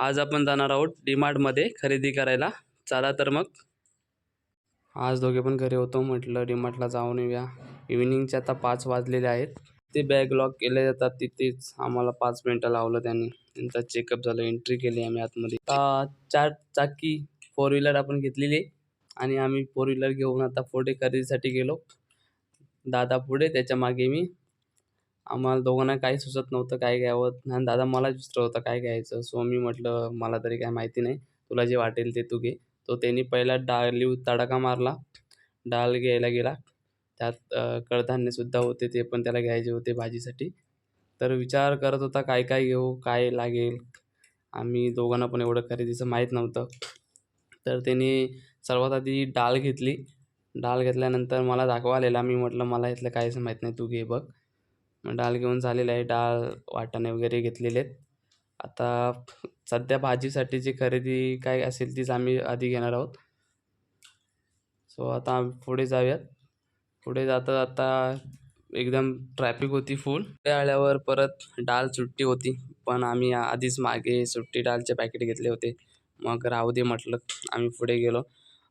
आज आपण जाणार आहोत डीमार्टमध्ये खरेदी करायला. चला तर मग. आज दोघे पण घरी होतो म्हटलं डीमार्टला जाऊन येऊया. इव्हिनिंगचे आता पाच वाजलेले आहेत. ते बॅग लॉक केले जातात तिथेच. आम्हाला पाच मिनटं लावलं त्यांनी. त्यांचा चेकअप झालं एंट्री केली आम्ही आतमध्ये. आता चार चाकी फोर व्हीलर आपण घेतलेली आणि आम्ही फोर व्हीलर घेऊन आता पुढे खरेदीसाठी गेलो. दादा पुढे त्याच्यामागे मी. आम्हाला दोघांना काही सुचत नव्हतं काय घ्यावं. आणि दादा मलाच विचारत होता काय घ्यायचं? सो मी म्हटलं मला तरी काय माहिती नाही. तुला जे वाटेल ते तू घे. तो त्यांनी पहिला डाळ तडाखा मारला. डाळ घ्यायला गेला. त्यात कडधान्यसुद्धा होते ते पण त्याला घ्यायचे होते भाजीसाठी. तर विचार करत होता काय काय घेऊ? काय लागेल? आम्ही दोघांना पण एवढं खरेदीचं माहीत नव्हतं. तर त्यांनी सर्वात आधी डाळ घेतली. डाळ घेतल्यानंतर मला दाखवा आलेला. मी म्हटलं मला इथलं काहीच माहीत नाही. तू घे बघ. डाळ घेऊन झालेलं आहे. डाळ वाटाणे वगैरे घेतलेले आहेत. आता सध्या भाजीसाठीची खरेदी काय असेल तीच आम्ही आधी घेणार आहोत. सो आता पुढे जाऊयात. पुढे जाता जाता एकदम ट्रॅफिक होती फुल पुढे आल्यावर परत डाळ सुट्टी होती. पण आम्ही आधीच मागे सुट्टी डाळचे पॅकेट घेतले होते. मग राहू दे म्हटलं. आम्ही पुढे गेलो.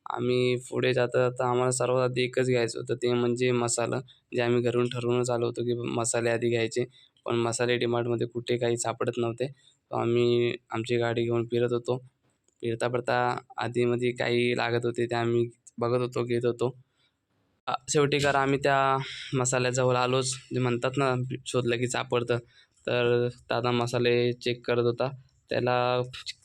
आम्ही पुढे जाता जाता आम्हाला सर्वात आधी एकच घ्यायचं होतं ते म्हणजे मसाला जे आम्ही घरून ठरवूनच आलो होतो की मसाले आधी घ्यायचे. पण मसाले डीमार्टमध्ये कुठे काही सापडत नव्हते. तर आम्ही आमची गाडी घेऊन फिरत होतो. फिरता फिरता आधीमध्ये काही लागत होते ते आम्ही बघत होतो घेत होतो. शेवटी करा आम्ही त्या मसाल्याजवळ आलोच. जे म्हणतात ना शोधलं की सापडतं. तर दादा मसाले चेक करत होता. त्याला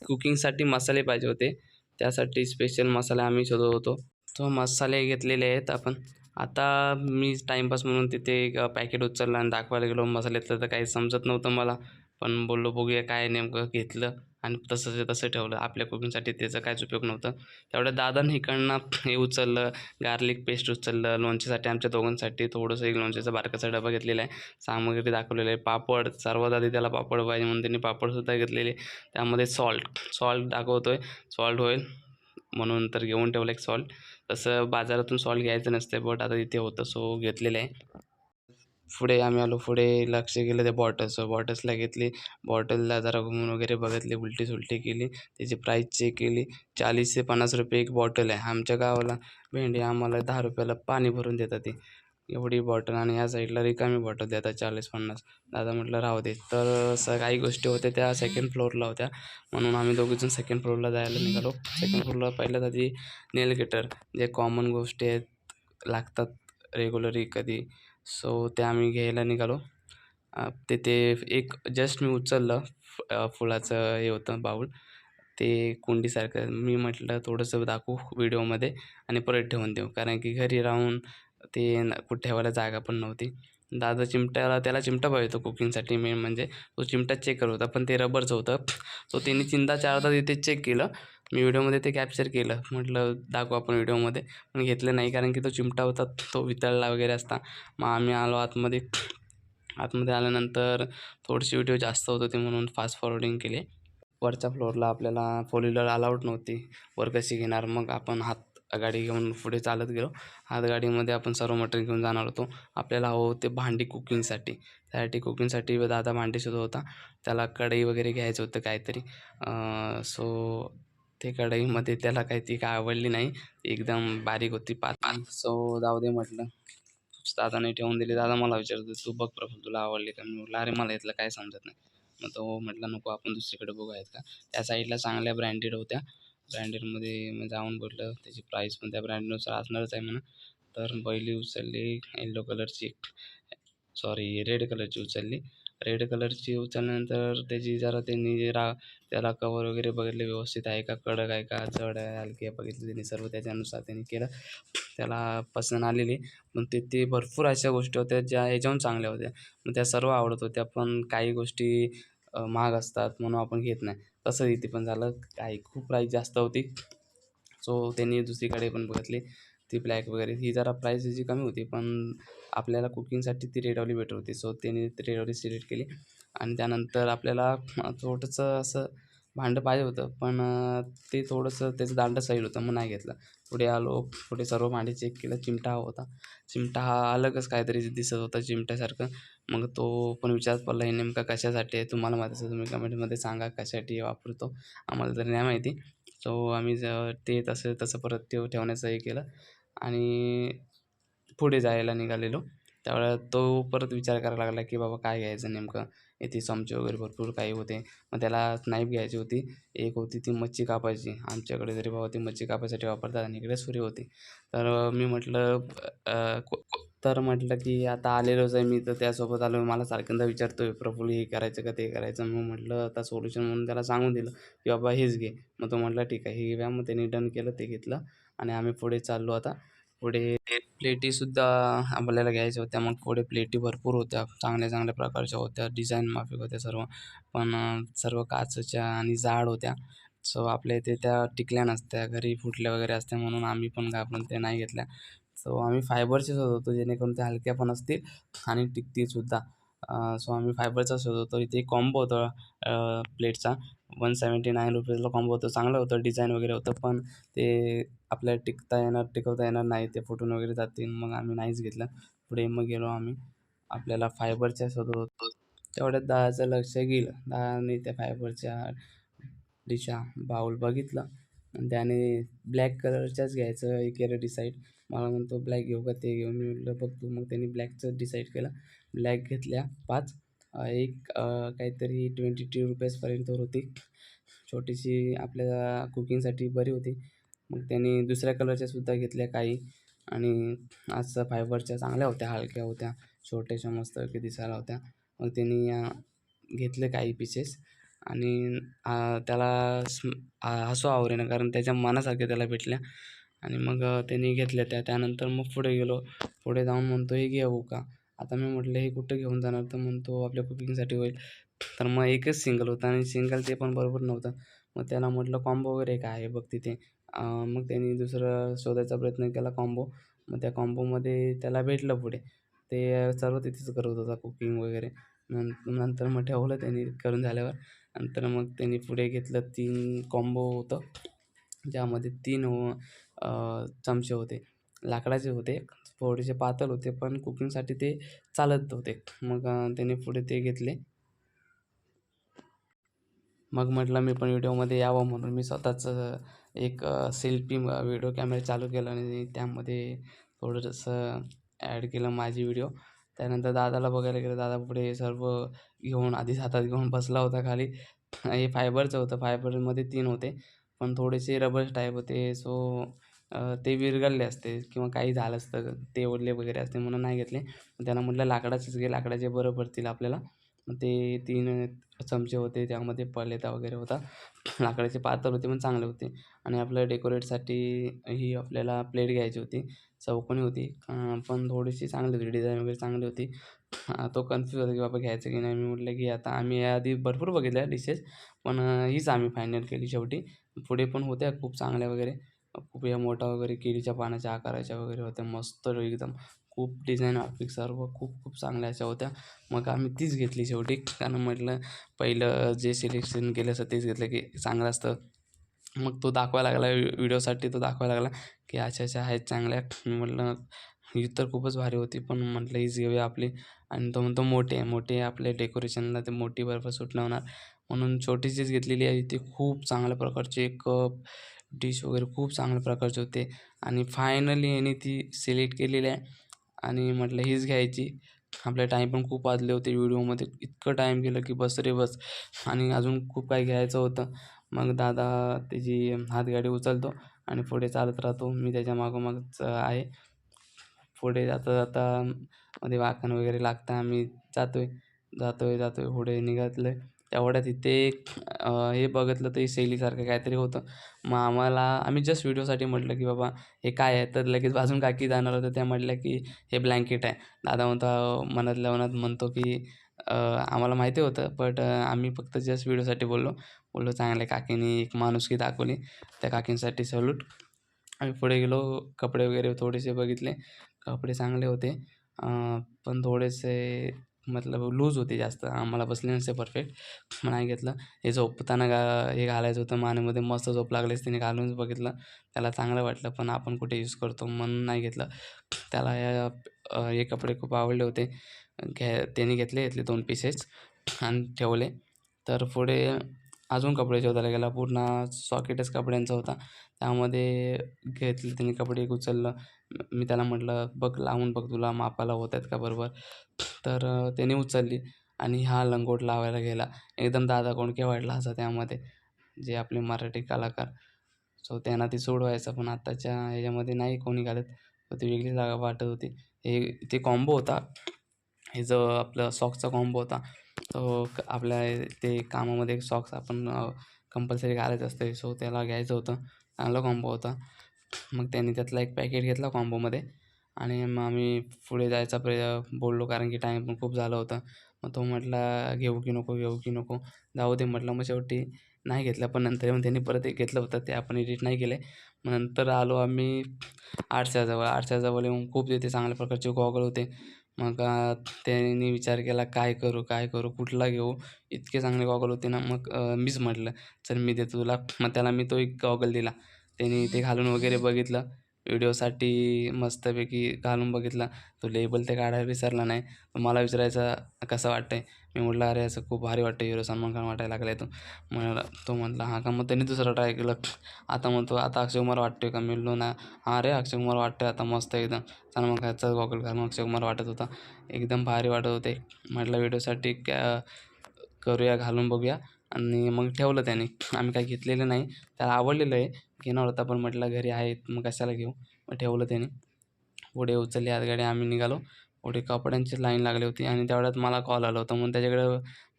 कुकिंगसाठी मसाले पाहिजे होते. त्यासाठी स्पेशल मसाले आम्ही शोधत होतो. तो मसाले घेतलेले आहेत आपण. आता मी टाईमपास म्हणून तिथे एक पॅकेट उचललं आणि दाखवायला गेलो. मसाल्यातलं तर काही समजत नव्हतं मला. पण बोललो बघूया काय नेमकं घेतलं. आणि तसंच तसं ठेवलं. आपल्या कुकिंगसाठी त्याचा काहीच उपयोग नव्हता. तेवढ्या दादानं इकडनं हे उचललं गार्लिक पेस्ट उचललं लोणच्यासाठी आमच्या दोघांसाठी थोडंसं एक लोणच्याचा बारकाचा डबा घेतलेला आहे. सामग्री दाखवलेलं आहे. पापड सर्वात आधी त्याला पापड पाहिजे म्हणून त्यांनी पापडसुद्धा घेतलेले त्यामध्ये सॉल्ट सॉल्ट दाखवतो आहे सॉल्ट होईल म्हणून तर घेऊन ठेवलं एक सॉल्ट तसं बाजारातून सॉल्ट घ्यायचं नसते बट आता इथे होतं सो घेतलेलं आहे. पुढे आम्ही आलो पुढे लक्ष गेलं त्या बॉटल्स बॉटल्सला घेतली. बॉटलला जरा घुमून वगैरे बघितली उलटी सुलटी केली. त्याची प्राईस चेक केली. चाळीस ते पन्नास रुपये एक बॉटल आहे. आमच्या गावाला भेंडी आम्हाला दहा रुपयाला पाणी भरून देतात ती. एवढी बॉटल आणि या साईडला रिकामी बॉटल देतात चाळीस पन्नास. दादा म्हटलं राहू दे. तर असं काही गोष्टी होत्या त्या सेकंड फ्लोअरला होत्या. म्हणून आम्ही दोघीजण सेकंड फ्लोअरला जायला निघालो. सेकंड फ्लोअरला पहिल्या आधी नेल कटर जे कॉमन गोष्टी आहेत लागतात रेग्युलरी कधी? सो ते आम्ही घ्यायला निघालो. तिथे एक जस्ट मी उचललं फ- फुलाचं हे होतं बाऊल. ते कुंडीसारखं मी म्हटलं थोडंसं दाखवू व्हिडिओमध्ये आणि परत ठेवून देऊ. कारण की घरी राहून ते न- कुठे ठेवायला जागा पण नव्हती. दादा चिमट्याला त्याला चिमटा पाहिजे होता कुकिंगसाठी मेन म्हणजे. तो चिमटा चेक करत होता पण ते रबरचं होतं. सो त्यांनी चिंता चारदा तिथे चेक केलं. मी व्हिडिओमध्ये ते कॅप्चर केलं. म्हटलं दाखवू आपण व्हिडिओमध्ये. पण घेतलं नाही कारण की तो चिमटा होता तो वितळला वगैरे असता. मग आम्ही आलो आतमध्ये. आतमध्ये आल्यानंतर थोडीशी व्हिडिओ जास्त होत होती म्हणून फास्ट फॉरवर्डिंग केले. वरच्या फ्लोअरला आपल्याला फोर व्हीलर अलाउड नव्हती. वर कशी घेणार? मग आपण हात गाडी घेऊन पुढे चालत गेलो. हातगाडीमध्ये आपण सर्व मटेरियल घेऊन जाणार होतो. आपल्याला हवं होते भांडी कुकिंगसाठी त्यासाठी कुकिंगसाठी दादा भांडी शोधत होता. त्याला कढई वगैरे घ्यायचं होतं काहीतरी. सो ते कढईमध्ये त्याला काही ती काय आवडली नाही. एकदम बारीक होती पाच सो जाऊ दे म्हटलं. दादाने ठेवून दिली. दादा मला विचारतो तू बघ प्रफुल तुला आवडली का? मी म्हटलं अरे मला इथलं काय समजत नाही. मग तो म्हटला नको आपण दुसरीकडे बघू आहेत का? त्या साईडला चांगल्या ब्रँडेड होत्या. ब्रँडेडमध्ये मग जाऊन बोललं त्याची प्राईस पण त्या ब्रँडनुसार असणारच आहे म्हणा. तर पहिली उचलली येल्लो कलरची सॉरी रेड कलरची उचलली. रेड कलरची उचलल्यानंतर त्याची जरा त्यांनी रा त्याला कवर वगैरे बघितले व्यवस्थित आहे का कडक आहे का चढ आहे हलकी आहे बघितली त्यांनी सर्व त्याच्यानुसार त्यांनी केलं. त्याला पसंत आलेली. पण ते ते भरपूर अशा गोष्टी होत्या ज्या ह्याच्याहून चांगल्या होत्या. मग त्या सर्व आवडत होत्या पण काही गोष्टी महाग असतात म्हणून आपण घेत नाही. तसं इथे पण झालं. काही खूप प्राईस जास्त होती. सो त्यांनी दुसरीकडे पण बघितली. ती ब्लॅक वगैरे ही जरा प्राईस त्याची कमी होती पण आपल्याला कुकिंगसाठी ती रेडवाली बेटर होती. सो त्याने ती ऑली सिलेक्ट केली. आणि त्यानंतर आपल्याला थोडंसं असं भांडं पाहिजे होतं पण ते थोडंसं त्याचं दांडं सैल होतं मग नाही घेतलं. पुढे आलो पुढे सर्व भांडे चेक केलं चिमटा हा होता. चिमटा हा अलगच काहीतरी दिसत होता चिमट्यासारखं. मग तो पण विचारत पडला हे नेमका कशासाठी आहे? तुम्हाला माहिती असेल तुम्ही कमेंटमध्ये सांगा कशासाठी वापरतो? आम्हाला तर नाही माहिती. सो आम्ही ते तसं तसं परत ते ठेवण्याचं हे केलं. आणि पुढे जायला निघालेलो. त्यावेळेला तो परत विचार करायला लागला की बाबा काय घ्यायचं नेमकं? इथे चमचे वगैरे भरपूर काही होते. मग त्याला नाईफ घ्यायची होती. एक होती ती मच्छी कापायची. आमच्याकडे तरी बाबा ती मच्छी कापायसाठी वापरतात आणि इकडे सुरी होती. तर मी म्हटलं तर म्हटलं की आता आलेलोच आहे मी तर त्यासोबत आलो. मला सारख्यांना विचारतो आहे प्रफुल्ल हे करायचं का ते करायचं? मग म्हटलं आता सोल्युशन म्हणून त्याला सांगून दिलं की बाबा हेच घे. मग तो म्हटलं ठीक आहे हे घ्या. मग त्याने डन केलं ते घेतलं. आणि आम्ही पुढे चाललो आता. पुढे प्लेटीसुद्धा आपल्याला घ्यायच्या होत्या. मग पुढे प्लेटी भरपूर होत्या. चांगल्या चांगल्या प्रकारच्या होत्या. डिझाईन माफिक होत्या सर्व. पण सर्व काचेच्या आणि जाड होत्या. सो आपल्या इथे त्या टिकल्या नसत्या. घरी फुटल्या वगैरे असत्या म्हणून आम्ही पण घाबरून त्या नाही घेतल्या. सो आम्ही फायबरचे शोधत होतो. जेणेकरून त्या हलक्या पण असतील आणि टिकतीलसुद्धा सो आम्ही फायबरचा शोधत होतो. इथे कॉम्बो होता प्लेटचा. वन सेवन्टी नाईन रुपीजला कॉम्बो होतं. चांगलं होतं डिझाईन वगैरे होतं पण ते आपल्याला टिकता येणार टिकवता येणार नाही. ते फुटून वगैरे जातील मग आम्ही नाहीच घेतलं. पुढे मग गेलो आम्ही. आपल्याला फायबरच्या शोधत होतो. तेवढ्यात दहाचं लक्ष गेलं. दहाने त्या फायबरच्या डिशा बाऊल बघितलं. आणि त्याने ब्लॅक कलरच्याच घ्यायचं हे केलं डिसाईड मला म्हणतो ब्लॅक घेऊ का? ते घेऊन मी म्हटलं बघ तू. मग त्यांनी ब्लॅकचं डिसाईड केलं. ब्लॅक घेतल्या पाच. एक काहीतरी ट्वेंटी टू रुपीजपर्यंत होती छोटीशी आपल्या कुकिंगसाठी बरी होती मग त्यांनी दुसऱ्या कलरच्या सुद्धा घेतल्या काही आणि असं फायबरच्या चांगल्या होत्या हलक्या होत्या छोट्याशा मस्त की दिसायला होत्या मग त्यांनी घेतले काही पीसेस आणि त्याला हसू आवरेनं कारण त्याच्या मनासारख्या त्याला भेटल्या आणि मग त्यांनी घेतल्या त्या त्यानंतर मग पुढे गेलो पुढे जाऊन म्हणतो हे घेऊ का आता मी म्हटलं हे कुठं घेऊन जाणार? तर म्हणतो आपल्या कुकिंगसाठी होईल. तर मग एकच सिंगल होता आणि सिंगल ते पण बरोबर नव्हतं. मग त्याला म्हटलं कॉम्बो वगैरे काय आहे बघ तिथे. मग त्यांनी दुसरं शोधायचा प्रयत्न केला कॉम्बो मग त्या कॉम्बोमध्ये त्याला भेटलं पुढे. ते सर्व तिथेच करत होता कुकिंग वगैरे. नंतर मग ठेवलं त्यांनी करून झाल्यावर. नंतर मग त्यांनी पुढे घेतलं तीन कॉम्बो होतं. ज्यामध्ये तीन चमचे होते. लाकडाचे होते. थोडेसे पातळ होते पण कुकिंगसाठी ते चालत होते. मग त्याने पुढे ते घेतले. मग म्हटलं मी पण व्हिडिओमध्ये यावं म्हणून मी स्वतःच एक सेल्फी व्हिडिओ कॅमेरा चालू केला आणि त्यामध्ये थोडंसं ॲड केलं माझी व्हिडिओ. त्यानंतर दादाला बघायला गेलं दादा पुढे सर्व घेऊन आधीच हातात घेऊन बसला होता खाली. हे फायबरचं होतं फायबरमध्ये तीन होते पण थोडेसे रबर टाईप होते सो ते विरघळले असते किंवा काही झालं असतं ते ओढले वगैरे असते म्हणून नाही घेतले. त्यांना म्हटलं लाकडाचेच घे लाकडाचे बरं पडतील आपल्याला. मग ते तीन चमचे होते त्यामध्ये पळलेता वगैरे होता. लाकडाचे पातळ होते पण चांगले होते. आणि आपल्या डेकोरेटसाठी ही आपल्याला प्लेट घ्यायची होती चौकोनी होती. पण थोडीशी चांगली होती डिझाईन वगैरे चांगली होती. तो कन्फ्यूज होता की बाबा घ्यायचं की नाही. मी म्हटलं की आता आम्ही याआधी भरपूर बघितल्या डिशेस पण हीच आम्ही फायनल केली शेवटी. पुढे पण होत्या खूप चांगल्या वगैरे. खूप या मोठा वगैरे केळीच्या पानाच्या आकाराच्या वगैरे होत्या. मस्त एकदम खूप डिझाईन ऑफिक सर्व खूप खूप चांगल्या अशा होत्या. मग आम्ही तीच घेतली शेवटी. कारण म्हटलं पहिलं जे सिलेक्शन केलं असतं तेच घेतलं की चांगलं असतं. मग तो दाखवायला लागला व्हिडिओसाठी तो दाखवायला लागला की अशा अशा आहेत चांगल्या. म्हटलं ही तर खूपच भारी होती. पण म्हटलं हीच घेऊया आपली. आणि तो म्हणतो मोठे आहे मोठे आपले डेकोरेशनला ते मोठी बर्फ सुट होणार म्हणून छोटीशीच घेतलेली आहे. ती खूप चांगल्या प्रकारचे कप डिश वगैरे खूप चांगल्या प्रकारचे होते. आणि फायनली याने ती सिलेक्ट केलेली आहे. आणि म्हटलं हीच घ्यायची. आपल्या टाईम पण खूप वाजले होते व्हिडिओमध्ये इतकं टाईम गेलं की बस रे बस. आणि अजून खूप काही घ्यायचं होतं. मग दादा त्याची हातगाडी उचलतो आणि पुढे चालत राहतो. मी त्याच्या मागोमागच आहे. पुढे जाता जाता मध्ये वाकण वगैरे लागतं. आम्ही जातो आहे जातो आहे जातो आहे पुढे निघातलं आहे तेवढ्यात तिथे हे बघितलं तर सेलीसारखं काहीतरी होतं. मग आम्हाला आम्ही जस्ट व्हिडिओसाठी म्हटलं की बाबा हे काय आहे? तर लगेच बाजून काकी जाणार होतं. त्या म्हटल्या की हे ब्लँकेट आहे. दादा म्हणतो मनातल्या मनात म्हणतो की आम्हाला माहिती होतं बट आम्ही फक्त जस्ट व्हिडिओसाठी बोललो. बोललो चांगल्या काकीने एक माणुसकी दाखवली. त्या काकींसाठी सल्यूट आम्ही पुढे गेलो कपडे वगैरे थोडेसे बघितले. कपडे चांगले होते. पण थोडेसे मतलब लूज होते जास्त. आम्हाला बसले नसते परफेक्ट नाही घेतलं. हे झोपताना गा हे घालायचं होतं. मानेमध्ये मस्त झोप लागलीच त्याने घालूनच बघितलं. त्याला चांगलं वाटलं पण आपण कुठे यूज करतो म्हणून नाही घेतलं. त्याला या हे कपडे खूप आवडले होते. घ्या त्याने घेतले घेतले दोन पीसेस आणि ठेवले. तर पुढे अजून कपडे शोधायला गेला. पूर्ण सॉकेटच कपड्यांचा होता. त्यामध्ये घेतले त्याने कपडे एक उचललं. मी त्याला म्हटलं बघ लावून बघ तुला मापाला होत आहेत का बरोबर? तर त्याने उचलली आणि हा लंगोट लावायला गेला. एकदम दादा कोंडके वाटला असा त्यामध्ये जे आपले मराठी कलाकार. सो त्यांना ती सोडवायचं पण आत्ताच्या ह्याच्यामध्ये नाही कोणी घालत. ती वेगळी जागा वाटत होती. हे ते कॉम्बो होता. हे जो आपलं सॉक्सचा कॉम्बो होता. तो क- आपल्या ते कामामध्ये सॉक्स आपण कंपल्सरी घालायचं असते सो त्याला घ्यायचं होतं. चांगला कॉम्बो होता. मग त्यांनी त्यातला एक पॅकेट घेतला कॉम्बोमध्ये आणि मग आम्ही पुढे जायचा प्रे बोललो. कारण की टाईम पण खूप झालं होतं. मग तो म्हटला घेऊ की नको घेऊ की नको. जाऊ दे म्हटलं. मग शेवटी नाही घेतलं. पण नंतर येऊन त्यांनी परत एक घेतलं होतं. ते आपण एडिट नाही केले. मग नंतर आलो आम्ही आरशाजवळ. आरशाजवळ येऊन खूप तिथे चांगल्या प्रकारचे गॉगल होते. मग त्यांनी विचार केला काय करू काय करू कुठला घेऊ? इतके चांगले गॉगल होते ना मग मीच म्हटलं चल मी देतो तुला. मग त्याला मी तो एक गॉगल दिला. त्यांनी ते घालून वगैरे बघितलं. व्हिडिओसाठी मस्तपैकी घालून बघितला. तो लेबल ते काढायला विसरला नाही. मला विचारायचा कसं वाटतंय? मी म्हटलं अरे असं खूप भारी वाटतं हिरो सलमान खान वाटायला लागलाय तो. म्हणाला तो म्हटला हां का? मग त्यांनी दुसरा ट्राय केलं. आता म्हणतो आता अक्षय कुमार वाटतोय का? मी ना हां रे अक्षय कुमार वाटतोय आता मस्त एकदम. सलमान खानचा गॉगल घालून अक्षय कुमार वाटत होता. एकदम भारी वाटत होते. म्हटलं व्हिडिओसाठी कॅ करूया घालून बघूया. आणि मग ठेवलं त्याने. आम्ही काय घेतलेलं नाही. त्याला आवडलेलं आहे घेणार होता पण म्हटलं घरी आहेत मग कशाला घेऊ? मग ठेवलं त्याने. पुढे उचलली आज गाडी आम्ही निघालो. पुढे कपड्यांची लाईन लागली होती आणि तेवढ्यात मला कॉल आला होता. म्हणून त्याच्याकडे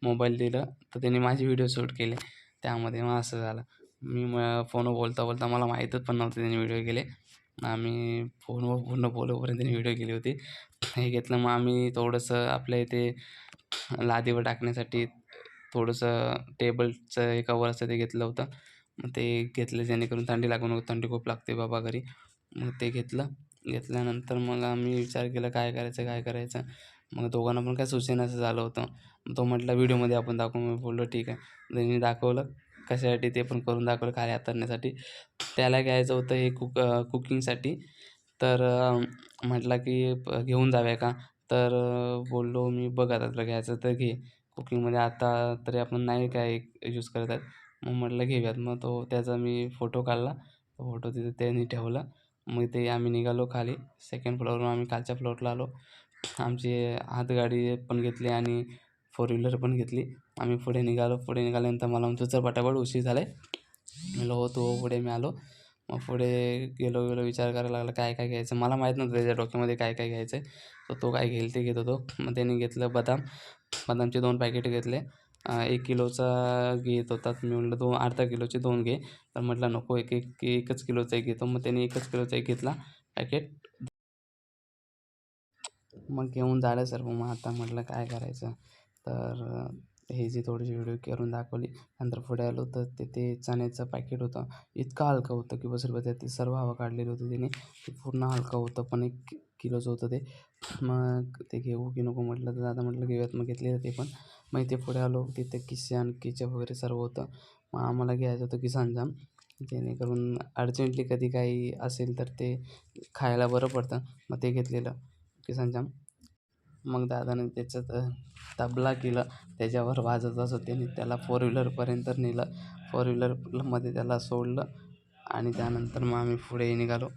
मोबाईल दिलं. तर त्याने माझे व्हिडिओ शूट केले. त्यामध्ये मग असं झालं. मी मग फोनवर बोलता बोलता मला माहीतच पण नव्हतं त्याने व्हिडिओ केले. आम्ही फोनवर पूर्ण बोलवपर्यंत त्याने व्हिडिओ केली होती. हे घेतलं मग आम्ही थोडंसं आपल्या इथे लादीवर टाकण्यासाठी थोडंसं टेबलचं हे कवर असतं ते घेतलं होतं. मग ते घेतलं. जेणेकरून थंडी लागू नको. थंडी खूप लागते बाबा घरी. मग ते घेतलं. घेतल्यानंतर मग आम्ही विचार केला काय करायचं काय करायचं? मग दोघांना पण काय सुचेनासं झालं होतं. तो म्हटला व्हिडिओमध्ये आपण दाखवू. मी बोललो ठीक आहे. त्यांनी दाखवलं कशासाठी ते पण करून दाखवलं खाली हाताळण्यासाठी. त्याला घ्यायचं होतं हे कुक कुकिंगसाठी. तर म्हटला की घेऊन जाव्या का? तर बोललो मी बघ आता तुला घ्यायचं तर घे. कुकिंगमध्ये आता तरी आपण नाही काय यूज करत आहेत. मग म्हटलं घेऊयात. मग तो त्याचा मी फोटो काढला. तो फोटो तिथे त्यांनी ठेवला. मग ते आम्ही निघालो खाली. सेकंड फ्लोअरवरून आम्ही खालच्या फ्लोअरला आलो. आमची हातगाडी पण घेतली आणि फोर व्हीलर पण घेतली. आम्ही पुढे निघालो. पुढे निघाल्यानंतर मला म्हणतो चल पटापट उशीर झाला आहे म्हणलं हो तो पुढे मी आलो. मग पुढे गेलो गेलो विचार करायला लागला काय काय घ्यायचं? मला माहीत नव्हतं त्याच्या डोक्यामध्ये काय काय घ्यायचं आहे तर तो काय घेईल ते घेत होतो. मग त्याने घेतलं बदाम. बदामचे दोन पॅकेट घेतले. एक किलोचा घेत होता. मी म्हटलं दोन अर्धा किलोचे दोन घे. तर म्हटलं नको एक एक एकच किलोचा एक घेतो. मग त्याने एकच किलोचा एक घेतला. पॅकेट मग घेऊन झालं सर मग आता म्हटलं काय करायचं? तर हे जी थोडीशी व्हिडिओ करून दाखवली नंतर पुढे आलो तर तिथे चण्याचं पॅकेट होतं. इतकं हलकं होतं की बस रुपये ते सर्व हवा काढलेली होती तिने. ते पूर्ण हलकं होतं पण एक किलोचं होतं ते. मग ते घेऊ की नको म्हटलं तर दादा म्हटलं घेऊयात. मग घेतलेलं ते पण. मग इथे पुढे आलो तिथे किसान किचप वगैरे सर्व होतं. मग आम्हाला घ्यायचं होतं किसानजाम जेणेकरून अर्जंटली कधी काही असेल तर ते खायला बरं पडतं. मग ते घेतलेलं किसानजाम मग दादाने त्याच्यात तबला केला. त्याच्यावर वाजत असं त्याने त्याला फोर व्हीलरपर्यंत नेलं. फोर व्हीलरमध्ये त्याला सोडलं आणि त्यानंतर मग आम्ही पुढे निघालो.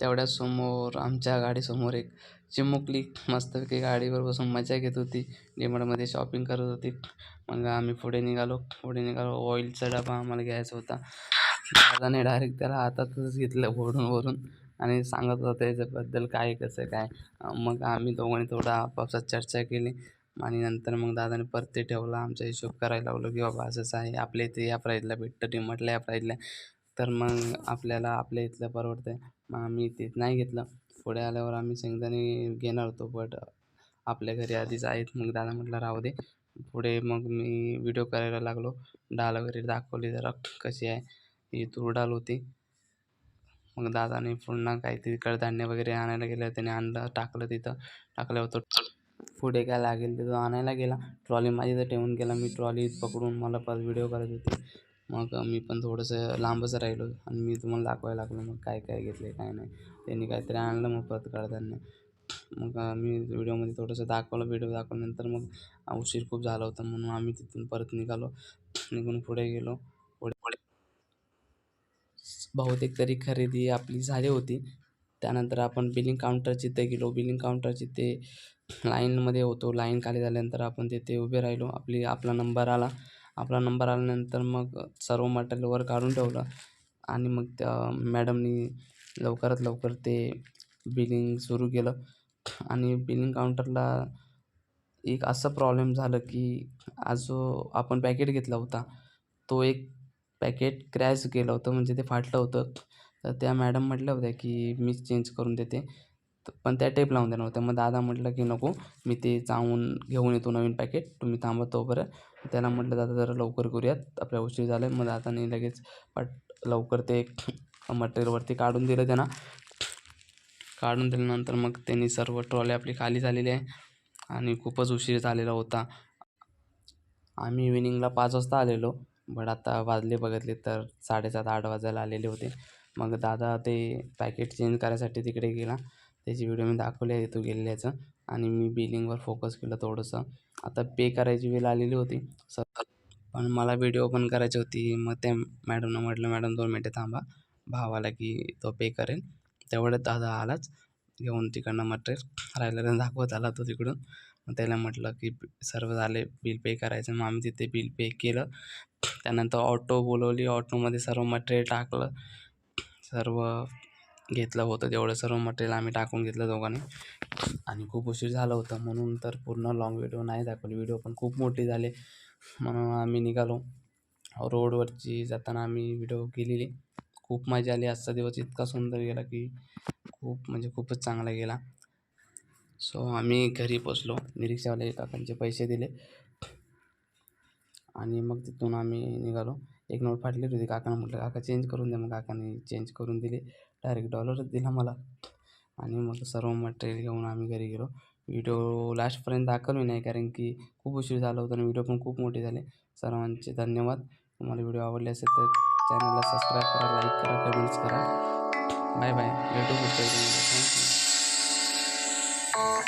तेवढ्यासमोर आमच्या गाडीसमोर एक चिमुकली मस्तपैकी गाडीवर बसून मजा घेत होती. डीमार्टमध्ये शॉपिंग करत होती. मग आम्ही पुढे निघालो. पुढे निघालो. ऑइलचा डबा आम्हाला घ्यायचा होता. दादाने डायरेक्ट त्याला हातातच घेतलं ओढून ओढून आणि सांगत होता त्याच्याबद्दल काय कसं काय. मग आम्ही दोघांनी थोडा आपापसात चर्चा केली. आणि नंतर मग दादाने परत ते ठेवलं. आमचा हिशोब करायला लागलो की बाबा असंच आहे. आपल्या इथे या प्राईजला भेटतं. डीमार्टला या प्राईजला तर मग आपल्याला आपल्या इथलं परवडतं आहे मग आम्ही ते नाही घेतलं. पुढे आल्यावर आम्ही शेंगदाणे घेणार होतो बट आपल्या घरी आधीच आहेत. मग दादा म्हटलं राहू दे. पुढे मग मी व्हिडिओ करायला लागलो. डाळ वगैरे दाखवली जरा कशी आहे. ही तूर डाळ होती. मग दादाने पुन्हा काहीतरी कडधान्य वगैरे आणायला गेलं. त्याने आणलं टाकलं तिथं. टाकलं होतं. पुढे काय लागेल तिथं आणायला गेला. ट्रॉली माझी तर ठेवून गेला. मी ट्रॉली पकडून मला परत व्हिडिओ करायचे होते. मग मी पण थोडंसं लांबच राहिलो आणि मी तुम्हाला दाखवायला लागलो मग काय काय घेतले काय नाही. त्यांनी काहीतरी आणलं मग परत कळताना मग मी व्हिडिओमध्ये थोडंसं दाखवलं व्हिडिओ दाखवल्यानंतर मग उशीर खूप झाला होता म्हणून आम्ही तिथून परत निघालो. निघून पुढे गेलो. पुढे पुढे बहुतेक तरी खरेदी आपली झाली होती. त्यानंतर आपण बिलिंग काउंटर ते गेलो बिलिंग काउंटर ते लाईनमध्ये होतो लाईन खाली झाल्यानंतर आपण तिथे उभे राहिलो. आपली आपला नंबर आला. आपला नंबर आल्यानंतर मग सर्व मटेरियल वर काढून ठेवलं. आणि मग त्या मॅडमनी लवकरात लवकर ते बिलिंग सुरू केलं. आणि बिलिंग काउंटरला एक असं प्रॉब्लेम झालं की आज जो आपण पॅकेट घेतला होता तो एक पॅकेट क्रॅश केलं होतं. म्हणजे ते फाटलं होतं. तर त्या मॅडम म्हटल्या होत्या की मीच चेंज करून देते. पण त्या टेप लावून देणार होत्या. मग दादा म्हटलं की नको मी ते जाऊन घेऊन येतो नवीन पॅकेट तुम्ही थांबा तोपर्यंत. त्याला म्हटलं दादा जरा लवकर करूयात आपल्या उशीर झाला मग दादाने लगेच पट लवकर ते मटेरियलवरती काढून दिलं त्यांना. काढून दिल्यानंतर मग त्यांनी सर्व ट्रॉली आपली खाली झालेली आहे आणि खूपच उशीर झालेला होता. आम्ही इव्हिनिंगला पाच वाजता आलेलो बट आता वाजले बघितले तर साडेसात आठ वाजायला आलेले होते. मग दादा ते पॅकेट चेंज करायसाठी तिकडे गेला. त्याची व्हिडिओ मी दाखवली आहे तो गेलेल्याचं आणि मी बिलिंगवर फोकस केलं थोडंसं. आता पे करायची वेळ आलेली होती. स पण मला व्हिडिओ पण करायची होती. मग त्या मॅडमनं म्हटलं मॅडम दोन मिनटं थांबा. भावाला की तो पे करेल. तेवढ्यात दादा आलाच. घेऊन तिकडनं मटेरियल राहिलेलं दाखवत आला तो तिकडून. मग त्याला म्हटलं की सर्व झाले बिल पे करायचं. मग आम्ही तिथे बिल पे केलं. त्यानंतर ऑटो बोलवली. ऑटोमध्ये सर्व मटेरियल टाकलं. सर्व घेतलं होतं. तेवढं सर्व मटेरियल आम्ही टाकून घेतलं दोघांनी. आणि खूप उशीर झाला होता. म्हणून तर पूर्ण लाँग व्हिडिओ नाही दाखवली. व्हिडिओ पण खूप मोठी झाली. म्हणून आम्ही निघालो. रोडवरची जाताना आम्ही व्हिडिओ केलेली खूप मजा आली. आजचा दिवस इतका सुंदर गेला की खूप म्हणजे खूपच चांगला गेला. सो आम्ही घरी पोचलो निरीक्षावाले काकांचे पैसे दिले. आणि मग तिथून आम्ही निघालो. एक नोट फाटली होती. काकांना म्हटलं काका चेंज करून द्या मग काकाने चेंज करून दिली. डायरेक्ट डॉलरच दिला मला. आणि मग सर्व मटेरियल घेऊन आम्ही घरी गेलो. व्हिडिओ लास्टपर्यंत दाखवली नाही कारण की खूप उशीर झाला होता आणि व्हिडिओ पण खूप मोठे झाले. सर्वांचे धन्यवाद. तुम्हाला व्हिडिओ आवडले असेल तर चॅनलला सबस्क्राईब करा लाईक करा कमेंट्स करा. बाय बाय भेटू पुढच्या